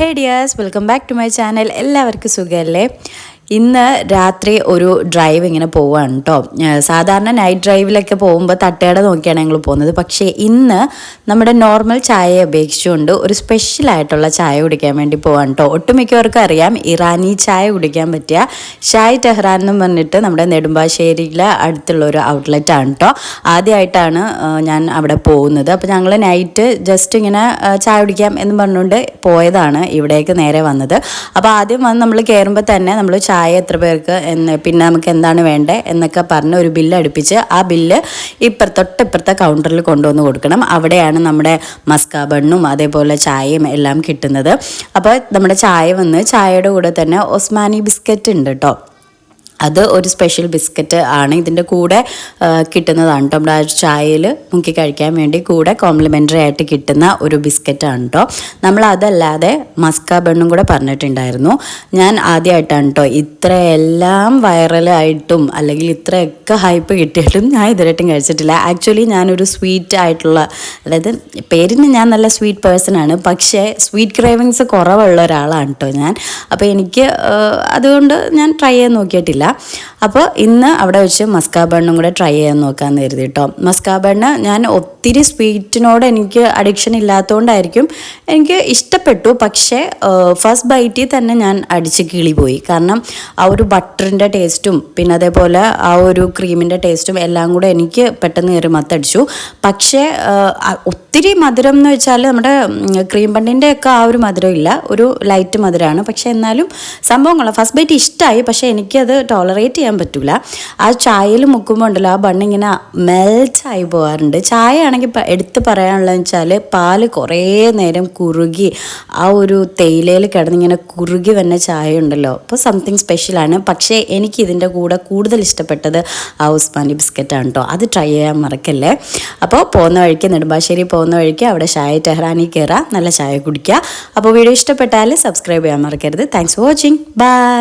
Hey dears welcome back to my channel. എല്ലാവർക്കും സുഖമല്ലേ? ഇന്ന് രാത്രി ഒരു ഡ്രൈവ് ഇങ്ങനെ പോവാണ് കേട്ടോ സാധാരണ നൈറ്റ് ഡ്രൈവിലൊക്കെ പോകുമ്പോൾ തട്ടുകട നോക്കിയാണ് ഞങ്ങൾ പോകുന്നത്. പക്ഷേ ഇന്ന് നമ്മുടെ നോർമൽ ചായയെ അപേക്ഷിച്ചുകൊണ്ട് ഒരു സ്പെഷ്യലായിട്ടുള്ള ചായ കുടിക്കാൻ വേണ്ടി പോവാണ് കേട്ടോ ഒട്ടുമിക്കവർക്കും അറിയാം ഇറാനി ചായ കുടിക്കാൻ പറ്റിയ ഷായ് ടെഹ്റാൻ എന്ന് പറഞ്ഞിട്ട് നമ്മുടെ നെടുമ്പാശ്ശേരിയിലെ അടുത്തുള്ള ഒരു ഔട്ട്ലെറ്റ് ആണ് കേട്ടോ ആദ്യമായിട്ടാണ് ഞാൻ അവിടെ പോകുന്നത്. അപ്പോൾ ഞങ്ങൾ നൈറ്റ് ജസ്റ്റ് ഇങ്ങനെ ചായ കുടിക്കാം എന്ന് പറഞ്ഞുകൊണ്ട് പോയതാണ് ഇവിടേക്ക് നേരെ വന്നത്. അപ്പോൾ ആദ്യം വന്ന് നമ്മൾ കയറുമ്പോൾ തന്നെ നമ്മൾ ചായ ചായ എത്ര പേർക്ക് എന്ന് പിന്നെ നമുക്ക് എന്താണ് വേണ്ടത് എന്നൊക്കെ പറഞ്ഞ് ഒരു ബില്ല് അടുപ്പിച്ച് ആ ബില്ല് ഇപ്പുറ തൊട്ടിപ്പുറത്തെ കൗണ്ടറിൽ കൊണ്ടുവന്ന് കൊടുക്കണം. അവിടെയാണ് നമ്മുടെ മസ്ക ബണ്ണും അതേപോലെ ചായയും എല്ലാം കിട്ടുന്നത്. അപ്പോൾ നമ്മുടെ ചായ വന്ന് ചായയുടെ കൂടെ തന്നെ ഒസ്മാനി ബിസ്ക്കറ്റ് ഉണ്ട് കേട്ടോ. അത് ഒരു സ്പെഷ്യൽ ബിസ്ക്കറ്റ് ആണ്. ഇതിന്റെ കൂടെ കിട്ടുന്നതാണ് കേട്ടോ നമ്മുടെ ആ ചായയിൽ മുക്കി കഴിക്കാൻ വേണ്ടി കൂടെ കോംപ്ലിമെന്ററി ആയിട്ട് കിട്ടുന്ന ഒരു ബിസ്ക്കറ്റാണ് കേട്ടോ നമ്മൾ അതല്ലാതെ മസ്ക ബണ്ണും കൂടെ പറഞ്ഞിട്ടുണ്ടായിരുന്നു. ഞാൻ ആദ്യമായിട്ടാണ് കേട്ടോ ഇത്രയെല്ലാം വൈറലായിട്ടും അല്ലെങ്കിൽ ഇത്രയൊക്കെ ഹൈപ്പ് കിട്ടിയിട്ടും ഞാൻ ഇതുവരെയായിട്ടും കഴിച്ചിട്ടില്ല. ആക്ച്വലി ഞാനൊരു സ്വീറ്റ് ആയിട്ടുള്ള അതായത് പേരിന് ഞാൻ നല്ല സ്വീറ്റ് പേഴ്സണാണ് പക്ഷേ സ്വീറ്റ് ക്രേവിങ്സ് കുറവുള്ള ഒരാളാണ് കേട്ടോ ഞാൻ. അപ്പോൾ എനിക്ക് അതുകൊണ്ട് ഞാൻ ട്രൈ ചെയ്യാൻ നോക്കിയിട്ടില്ല. അപ്പോൾ ഇന്ന് അവിടെ വെച്ച് മസ്കാ ബണ്ണും കൂടെ ട്രൈ ചെയ്യാൻ നോക്കാമെന്ന് കരുതി കേട്ടോ. മസ്കാ ബണ്ണ് ഞാൻ ഒത്തിരി സ്വീറ്റിനോട് എനിക്ക് അഡിക്ഷൻ ഇല്ലാത്തതുകൊണ്ടായിരിക്കും എനിക്ക് ഇഷ്ടപ്പെട്ടു. പക്ഷേ ഫസ്റ്റ് ബൈറ്റിൽ തന്നെ ഞാൻ അടിച്ച് കിളി പോയി കാരണം ആ ഒരു ബട്ടറിന്റെ ടേസ്റ്റും പിന്നെ അതേപോലെ ആ ഒരു ക്രീമിന്റെ ടേസ്റ്റും എല്ലാം കൂടെ എനിക്ക് പെട്ടെന്ന് കയറി മത്തടിച്ചു. പക്ഷേ ഒത്തിരി മധുരം എന്ന് വെച്ചാൽ നമ്മുടെ ക്രീം ബണ്ണിന്റെ ഒക്കെ ആ ഒരു മധുരം ഇല്ല. ഒരു ലൈറ്റ് മധുരമാണ് പക്ഷേ എന്നാലും സംഭവങ്ങളാണ് ഫസ്റ്റ് ബൈറ്റ് ഇഷ്ടമായി പക്ഷേ എനിക്കത് ടോളറേറ്റ് ചെയ്യാൻ പറ്റില്ല ആ ചായയിൽ മുക്കുമ്പോൾ ഉണ്ടല്ലോ ആ ബണ്ണിങ്ങനെ മെൽറ്റായി പോകാറുണ്ട്. ചായ ആണെങ്കിൽ എടുത്ത് പറയാനുള്ളതെന്ന് വെച്ചാൽ പാൽ കുറേ നേരം കുറുകി ആ ഒരു തേയിലയിൽ കിടന്നിങ്ങനെ കുറുകി വന്ന ചായ ഉണ്ടല്ലോ. അപ്പോൾ സംതിങ് സ്പെഷ്യലാണ് പക്ഷേ എനിക്ക് ഇതിന്റെ കൂടെ കൂടുതൽ ഇഷ്ടപ്പെട്ടത് ആ ഉസ്മാനി ബിസ്ക്കറ്റാണ് കേട്ടോ അത് ട്രൈ ചെയ്യാൻ മറക്കല്ലേ. അപ്പോൾ പോകുന്ന വഴിക്ക് നെടുമ്പാശ്ശേരി പോകുന്ന വഴിക്ക് അവിടെ ചായ ടെഹ്റാനി കയറാം നല്ല ചായ കുടിക്കുക അപ്പോൾ വീഡിയോ ഇഷ്ടപ്പെട്ടാൽ സബ്സ്ക്രൈബ് ചെയ്യാൻ മറക്കരുത്. Thanks for watching bye